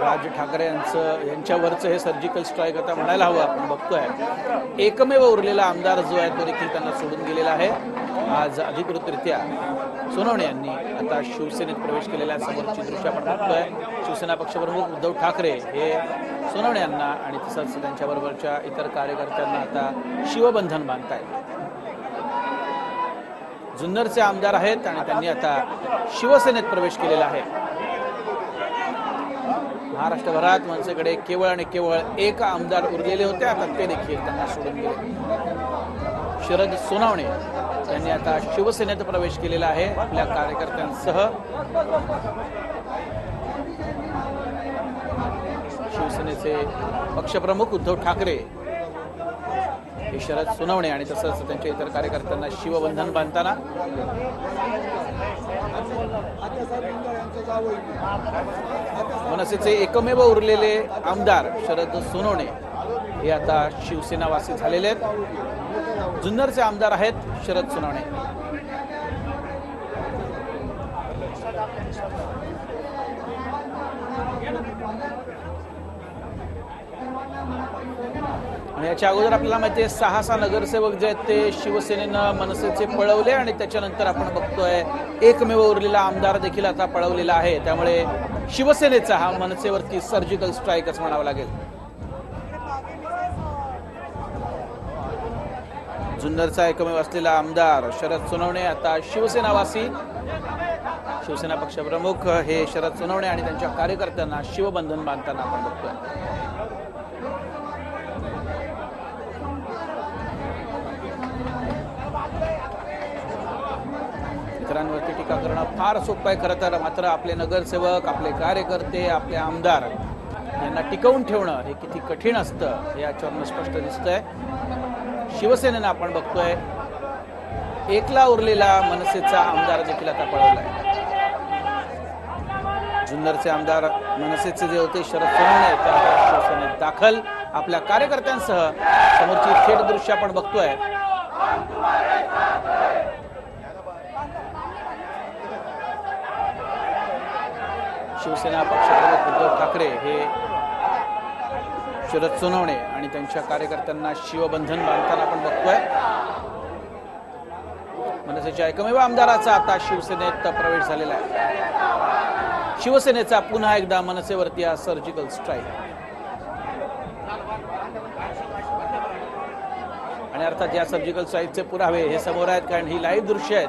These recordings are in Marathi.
राज ठाकरे यांचं यांच्यावरचं हे सर्जिकल स्ट्राईक आता म्हणायला हवं आपण बघतोय. एकमेव उरलेला आमदार जो आहे तो देखील त्यांना सोडून गेलेला आहे. आज अधिकृतरित्या सोनवणे यांनी आता शिवसेनेत प्रवेश केलेल्या समोरची दृश्य आपण बघतोय. शिवसेना पक्षप्रमुख उद्धव ठाकरे हे सोनवणे यांना आणि तसंच त्यांच्याबरोबरच्या इतर कार्यकर्त्यांना आता शिवबंधन बांधतायत. जुन्नरचे आमदार आहेत आणि त्यांनी आता शिवसेनेत प्रवेश केलेला आहे. महाराष्ट्रभरात मनसेकडे केवळ आणि केवळ एक आमदार उरलेले होते. आता ते देखील त्यांना सोडून गेले. शरद सोनावणे यांनी आता शिवसेनेत प्रवेश केलेला आहे आपल्या कार्यकर्त्यांसह. शिवसेनेचे पक्षप्रमुख उद्धव ठाकरे हे शरद सोनवणे आणि तसंच त्यांच्या इतर कार्यकर्त्यांना शिवबंधन बांधताना मनसेचे एकमेव उरलेले आमदार शरद सोनवणे हे आता शिवसेनावासी झालेले आहेत. जुन्नरचे आमदार आहेत शरद सोनावणे. आणि याच्या अगोदर आपल्याला माहिती आहे सहा सहा नगरसेवक जे आहेत ते शिवसेनेनं मनसेचे पळवले आणि त्याच्यानंतर आपण बघतोय एकमेव उरलेला आमदार देखील आता पळवलेला आहे. त्यामुळे शिवसेनेचा हा मनसेवरती सर्जिकल स्ट्राईकच म्हणावा लागेल. जुन्नरचा एकमेव असलेला आमदार शरद सोनवणे आता शिवसेनावासी. शिवसेना पक्षप्रमुख हे शरद सोनवणे आणि त्यांच्या कार्यकर्त्यांना शिवबंधन बांधताना आपण बघतोय. इतरांवरती टीका करणं फार सोपं आहे खरं तर मात्र आपले नगरसेवक आपले कार्यकर्ते आपले आमदार यांना टिकवून ठेवणं हे किती कठीण असतं हे याच्यावरनं स्पष्ट दिसतंय. शिवसेनेनं आपण बघतोय. एकला उरलेला मनसेचा आमदार देखील आता पळवलाय. जुन्नरचे आमदार मनसेचे जे होते शरद सोनवणे ते आता शिवसेनेत दाखल. आपल्या कार्यकर्त्यांसह समोरची थेट दृश्य आपण बघतोय. शिवसेना पक्षप्रमुख उद्धव ठाकरे हे शरद सोनवणे आणि त्यांच्या कार्यकर्त्यांना शिवबंधन बांधताना आपण बघतोय. मनसेच्या एकमेव आमदाराचा आता शिवसेनेत प्रवेश झालेला आहे. शिवसेनेचा पुन्हा एकदा मनसेवरती हा सर्जिकल स्ट्राईक आणि अर्थात या सर्जिकल स्ट्राईकचे पुरावे हे समोर आहेत कारण ही लाईव्ह दृश्य आहेत.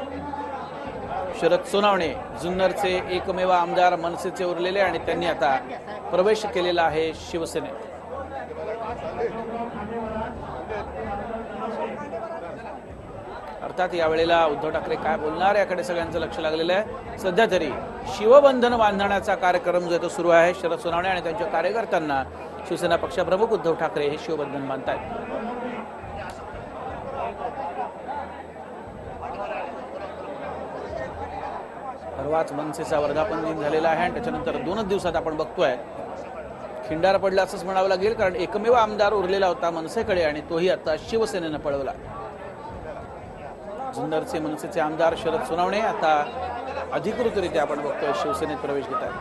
शरद सोनावणे जुन्नरचे एकमेव आमदार मनसेचे उरलेले आणि त्यांनी आता प्रवेश केलेला आहे शिवसेनेत. अर्थात यावेळेला उद्धव ठाकरे काय बोलणार याकडे सगळ्यांचं लक्ष लागलेलं आहे. सध्या तरी शिवबंधन बांधण्याचा कार्यक्रम जो आहे तो सुरू आहे शरद सोनावणे आणि त्यांच्या कार्यकर्त्यांना शिवसेना पक्षप्रमुख उद्धव ठाकरे हे शिवबंधन बांधतायत परवाच मनसेचा वर्धापन दिन झालेला आहे आणि त्याच्यानंतर दोनच दिवसात आपण बघतोय खिंडार पडला असंच म्हणावं लागेल कारण एकमेव आमदार उरलेला होता मनसेकडे आणि तोही आता शिवसेनेनं पळवला. जुन्नरचे मनसेचे आमदार शरद सोनावणे आता अधिकृतरित्या आपण बघतोय शिवसेनेत प्रवेश घेत आहेत.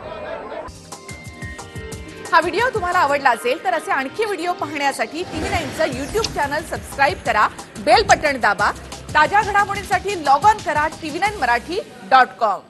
हा व्हिडिओ तुम्हाला आवडला असेल तर असे आणखी व्हिडिओ पाहण्यासाठी टीव्ही नाईनचं युट्यूब चॅनल सबस्क्राईब करा बेल बटन दाबा ताज्या घडामोडींसाठी लॉग ऑन करा TV nine Marathi dot com.